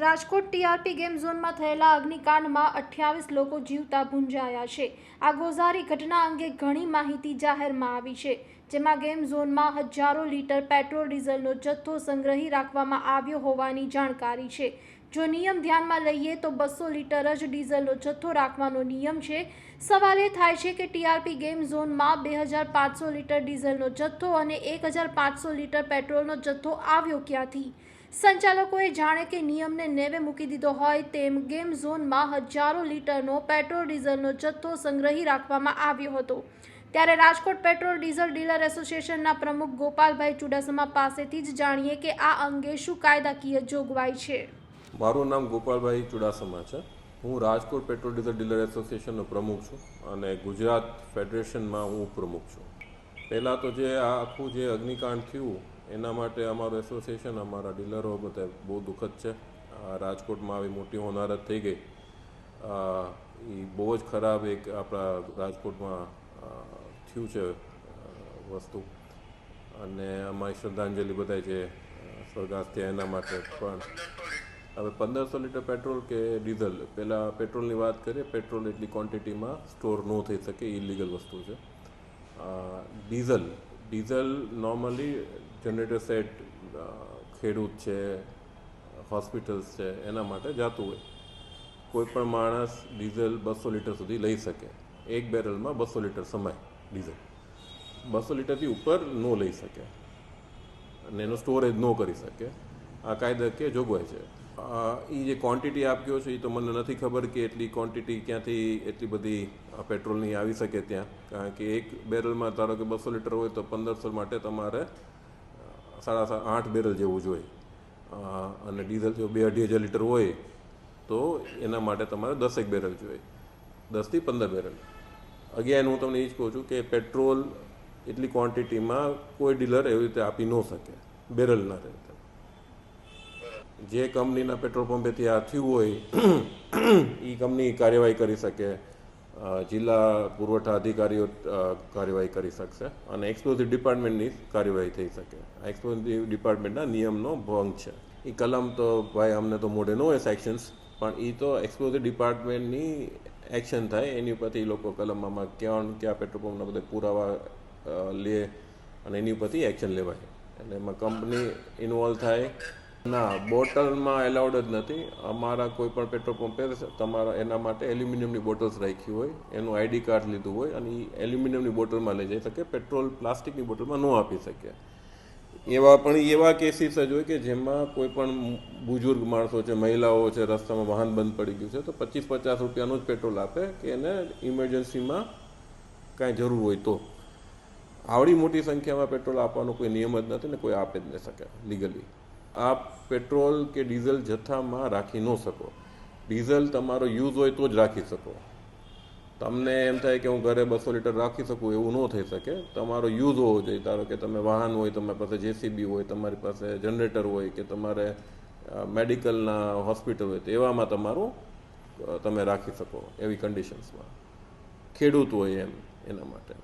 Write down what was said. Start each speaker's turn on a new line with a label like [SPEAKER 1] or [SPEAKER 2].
[SPEAKER 1] Rajkot TRP game ઝોનમાં થયેલા અગ્નિકાંડમાં અઠ્યાવીસ લોકો જીવતા ભૂંજાયા છે. આ ગોઝારી ઘટના અંગે ઘણી માહિતી જાહેરમાં આવી છે, જેમાં ગેમ ઝોનમાં હજારો લીટર પેટ્રોલ, ડીઝલનો જથ્થો સંગ્રહી રાખવામાં આવ્યો હોવાની જાણકારી છે. જો નિયમ ધ્યાનમાં લઈએ તો બસો લીટર જ ડીઝલનો જથ્થો રાખવાનો નિયમ છે. સવાલ એ થાય છે કે ટીઆરપી ગેમ ઝોનમાં બે હજાર પાંચસો લીટર ડીઝલનો જથ્થો અને એક હજાર પાંચસો લીટર પેટ્રોલનો જથ્થો આવ્યો ક્યાંથી? સંચાલકોએ જાણે કે નિયમને નેવે મૂકી દીધો હોય તેમ ગેમ ઝોનમાં હજારો લીટરનો પેટ્રોલ ડીઝલનો જથ્થો સંગ્રહી રાખવામાં આવ્યો હતો. ત્યારે રાજકોટ પેટ્રોલ ડીઝલ ડીલર એસોસિએશનના પ્રમુખ ગોપાલભાઈ ચુડાસમા પાસેથી જ જાણીએ કે આ અંગે શું કાયદાકીય જોગવાઈ છે.
[SPEAKER 2] મારું નામ ગોપાલભાઈ ચુડાસમા છે. હું રાજકોટ પેટ્રોલ ડીઝલ ડીલર એસોસિએશનનો પ્રમુખ છું અને ગુજરાત ફેડરેશનમાં હું પ્રમુખ છું. પહેલાં તો જે આ આખું જે અગ્નિકાંડ થયું એના માટે અમારું એસોસિએશન અમારા ડીલરો બધા બહુ દુઃખદ છે. રાજકોટમાં આવી મોટી હોનારત થઈ ગઈ. એ બહુ જ ખરાબ એક આપણા રાજકોટમાં થયું છે વસ્તુ. અને અમારી શ્રદ્ધાંજલિ બધા જે અ, સ્વર્ગાસ્થ થયા એના માટે પણ. હવે પંદરસો લીટર પેટ્રોલ કે ડીઝલ? પહેલાં પેટ્રોલની વાત કરીએ પેટ્રોલ એટલી ક્વોન્ટિટીમાં સ્ટોર ન થઈ શકે ઇલીગલ વસ્તુ છે. Diesel. Diesel normally generator set ખેડૂત છે, હોસ્પિટલ્સ છે, એના માટે જતું હોય. કોઈ પણ માણસ ડીઝલ બસો લીટર સુધી લઈ શકે. એક બેરલમાં બસો લીટર સમાય ડીઝલ. બસો લીટરથી ઉપર નો લઈ શકે. અને એનો સ્ટોરેજ નો કરી શકે. આ કાયદાકીય જોગવાઈ છે. એ જે ક્વોન્ટિટી આપ કહો છો એ તો મને નથી ખબર કે એટલી ક્વોન્ટિટી ક્યાંથી એટલી બધી પેટ્રોલની આવી શકે ત્યાં. કારણ કે એક બેરલમાં ધારો કે બસો લીટર હોય તો પંદરસો માટે તમારે સાડા આઠ બેરલ જેવું જોઈએ અને ડીઝલ જો બે અઢી હજાર લીટર હોય, તો એના માટે તમારે દસેક બેરલ જોઈએ. દસથી પંદર બેરલ. અગેન હું તમને એ જ કહું છું કે પેટ્રોલ એટલી ક્વોન્ટિટીમાં કોઈ ડીલર એવી રીતે આપી ન શકે. બેરલના રહે જે કંપનીના પેટ્રોલ પંપેથી આ થયું હોય એ કંપની કાર્યવાહી કરી શકે. જિલ્લા પુરવઠા અધિકારીઓ કાર્યવાહી કરી શકશે અને એક્સપ્લોઝિવ ડિપાર્ટમેન્ટની કાર્યવાહી થઈ શકે. આ એક્સપ્લોઝિવ ડિપાર્ટમેન્ટના નિયમનો ભંગ છે. એ કલમ તો ભાઈ અમને તો મોઢે ન હોય સેક્શન્સ પણ એ તો એક્સપ્લોઝિવ ડિપાર્ટમેન્ટની એક્શન થાય, એની ઉપરથી એ લોકો કલમમાં ક્યાં કયા પેટ્રોલ પંપના બધા પુરાવા લે અને એની ઉપરથી એક્શન લેવાય. એટલે એમાં કંપની ઇન્વોલ્વ થાય ના, બોટલમાં એલાઉડ જ નથી. અમારા કોઈ પણ પેટ્રોલ પંપે તમારા, એના માટે એલ્યુમિનિયમની બોટલ્સ રાખી હોય, એનું આઈડી કાર્ડ લીધું હોય અને એ એલ્યુમિનિયમની બોટલમાં લઈ જઈ શકે પેટ્રોલ પ્લાસ્ટિકની બોટલમાં ન આપી શકે. એવા પણ, એવા કેસીસ જ હોય કે જેમાં કોઈ પણ બુજુર્ગ માણસો છે, મહિલાઓ છે, રસ્તામાં વાહન બંધ પડી ગયું છે, તો પચીસ પચાસ રૂપિયાનું જ પેટ્રોલ આપે કે એને ઇમરજન્સીમાં કાંઈ જરૂર હોય તો. આવડી મોટી સંખ્યામાં પેટ્રોલ આપવાનો કોઈ નિયમ જ નથી ને કોઈ આપી જ નહીં શકે લીગલી આપ પેટ્રોલ કે ડીઝલ જથ્થામાં રાખી ન શકો. ડીઝલ તમારો યુઝ હોય તો જ રાખી શકો. તમને એમ થાય કે હું ઘરે બસો લીટર રાખી શકું એવું ન થઈ શકે. તમારો યુઝ હોવો જોઈએ. ધારો કે તમે વાહન હોય, તમારી પાસે જેસીબી હોય, તમારી પાસે જનરેટર હોય કે તમારે મેડિકલના હોસ્પિટલ હોય તો એવામાં તમારું તમે રાખી શકો એવી કન્ડિશન્સમાં ખેડૂત હોય એમ, એના માટે.